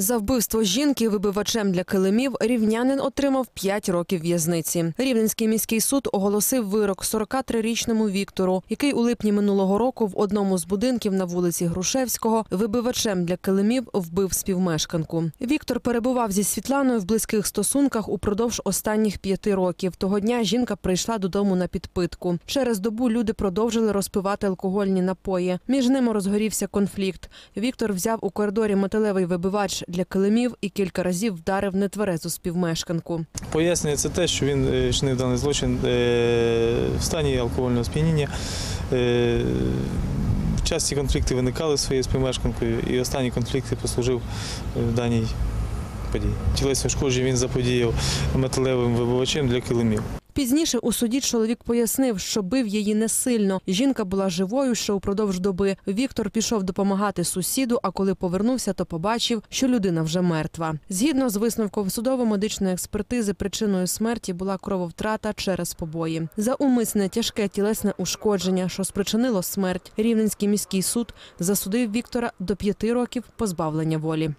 За вбивство жінки вибивачем для килимів рівнянин отримав 5 років в'язниці. Рівненський міський суд оголосив вирок 43-річному Віктору, який у липні минулого року в одному з будинків на вулиці Грушевського вибивачем для килимів вбив співмешканку. Віктор перебував зі Світланою в близьких стосунках упродовж останніх п'яти років. Того дня жінка прийшла додому на підпитку. Через добу люди продовжили розпивати алкогольні напої. Між ними розгорівся конфлікт. Віктор взяв у коридорі металевий вибивач для килимів і кілька разів вдарив нетверезу співмешканку. Пояснює це те, що він е, чинив даний злочин е, в стані алкогольного сп'яніння. Е, Часті конфлікти виникали своєю співмешканкою, і останній конфлікт послужив в даній події. Тілесне ушкодження він заподіяв металевим вибивачем для килимів. Пізніше у суді чоловік пояснив, що бив її не сильно. Жінка була живою ще упродовж доби. Віктор пішов допомагати сусіду, а коли повернувся, то побачив, що людина вже мертва. Згідно з висновком судово-медичної експертизи, причиною смерті була крововтрата через побої. За умисне тяжке тілесне ушкодження, що спричинило смерть, Рівненський міський суд засудив Віктора до п'яти років позбавлення волі.